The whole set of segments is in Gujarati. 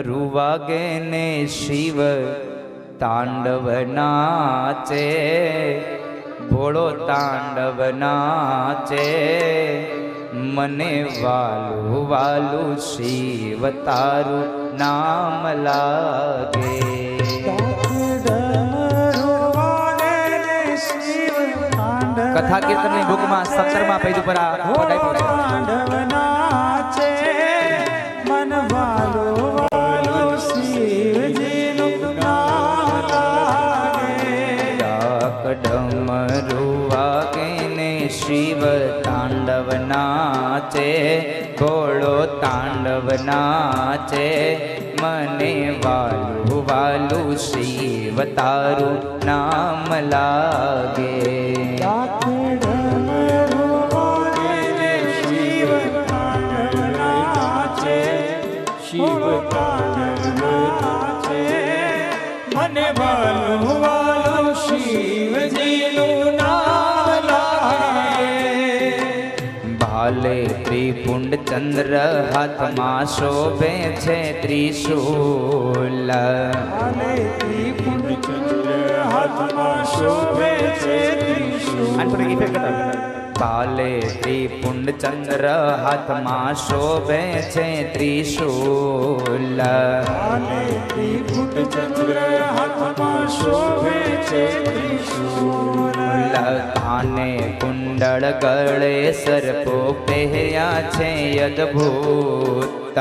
રૂવાગે ને શિવ તાંડવ નાચે. ભોળો તાંડવ નાચે. મને વાલું વાલું શિવ તારું નામ લાગે. કથા કીર્તનની બુકમાં સત્તરમાં પેજ ઉપર આ શિવ તાંડવ નાચે ઘોડો તાંડવ નાચે. મને વાલું વાલું શિવ તારું નામ લાગે. ભાલે ત્રિપુંડ ચંદ્ર હાથમાં શોભે છે ત્રિશુલ. આલે ત્રિપુંડ ચંદ્ર હાથમાં શોભે છે ત્રિશૂલ. બાલે ત્રિપુંડ ચંદ્ર હાથમાં શોભે છે ત્રિશુલ. આલે ત્રિપુંડ ચંદ્ર હાથમાં શોભે છે ત્રિશૂલ. કાને કુંડળ ગળે સર્પો પહેર્યા છે અદભૂત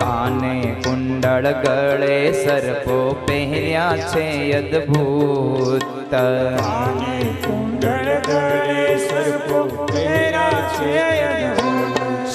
કાને કુંડળ ગળે સર્પો પહેર્યા છે અદભૂત કુંડળ ગળે સર્પો પહેરા છે અદ્ભુત.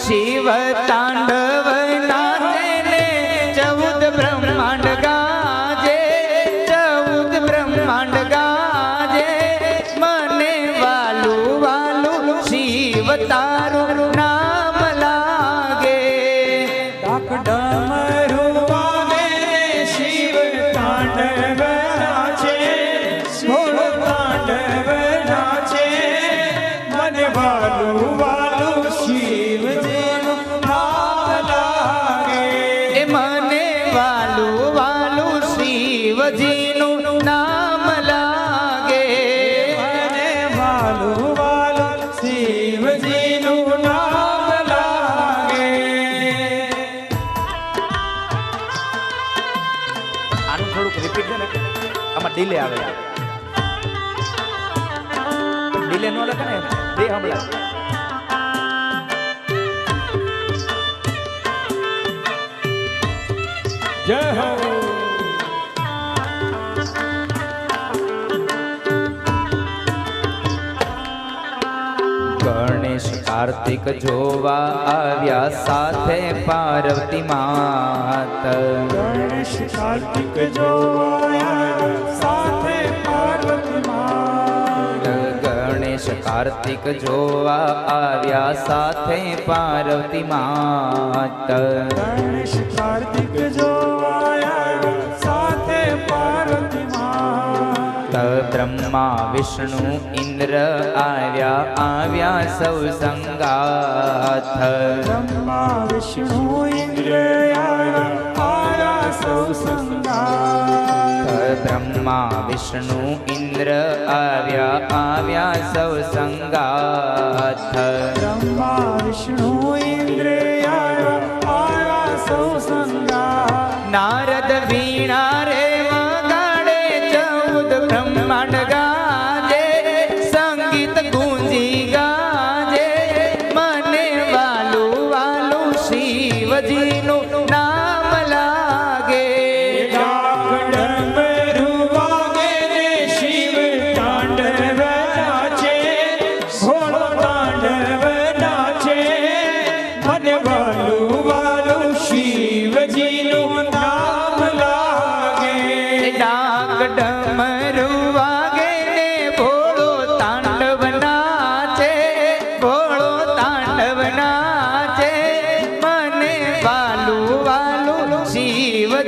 શિવજીનું નામ લાગે. મને વાલું વાલું શિવજીનું નામ લાગે. આનું થોડુંક રિપીટ છે ને આમાં ડીલે આવે. ડીલે નો લખે ને બે હમણાં જય હો કાર્તિક જોવા આવ્યા સાથે પાર્વતી માત. ગણેશ કાર્તિક જોવાયા સાથે પાર્વતી માત. ગણેશ કાર્તિક જોવા આવ્યા સાથે પાર્વતી માત. ગણેશ કાર્તિક જોવાયા બ્રહ્મા વિષ્ણુ ઇન્દ્ર આવ્યા આવ્યા સૌ સંગાથ. બ્રહ્મા વિષ્ણુ ઇન્દ્ર આયા સૌ સંગાત બ્રહ્મા વિષ્ણુ ઇન્દ્ર આવ્યા આવ્યા સૌ સંગાથ. બ્રહ્મા વિષ્ણુ શિવજીનું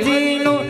મદીનું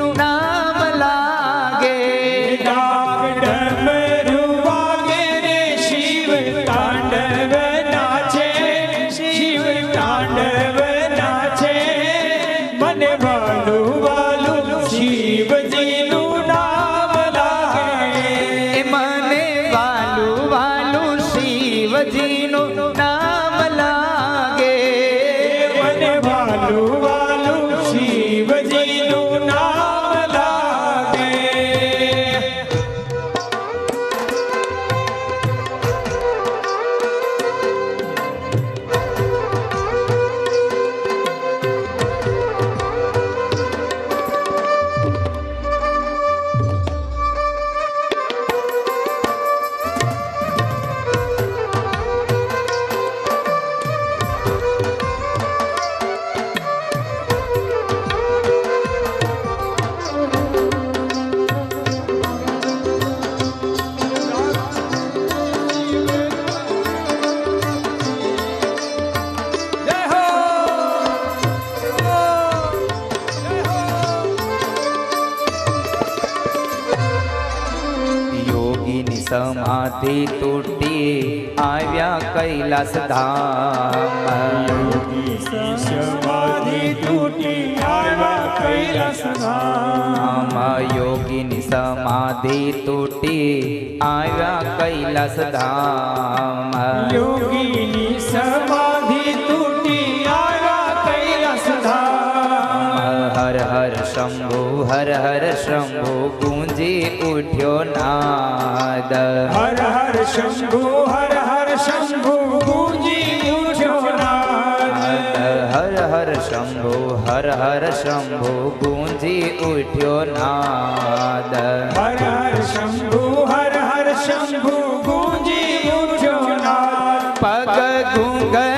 સમાધિ તૂટી આવ્યા કૈલાસ ધામ. સમાધિ તૂટી આવ્યા કૈલાસ ધામ. યોગીની સમાધિ તૂટી આવ્યા કૈલાસ ધામ. યોગીની સમાધિ શંભુ હર હર શંભુ ગુંજી ઉઠ્યો નાદ. હર હર શંભુ હર હર શંભુ ગુંજી ઉઠ્યો નાદ. હર હર શંભુ હર હર શંભુ ગુંજી ઉઠ્યો નાદ. હર હર શંભુ હર હર શંભુ ગુંજી ઉઠ્યો નાદ. પગ ઘુંઘરુ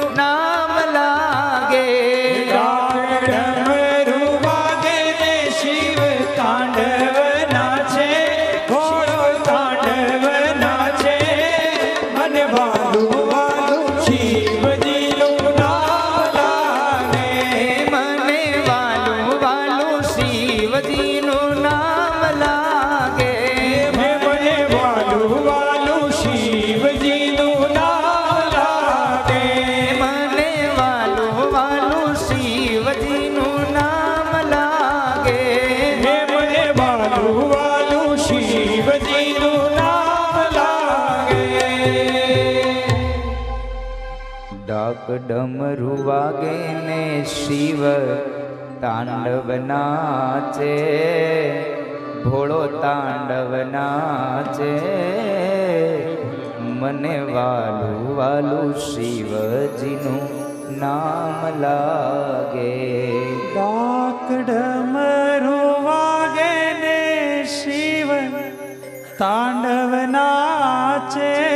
ડમરુ વાગે ને શિવ તાંડવ નાચે, ભોળો તાંડવ નાચે. મને વાલું વાલું શિવજીનું નામ લાગે. ડાક ડમરુ વાગે ને શિવ તાંડવ નાચે.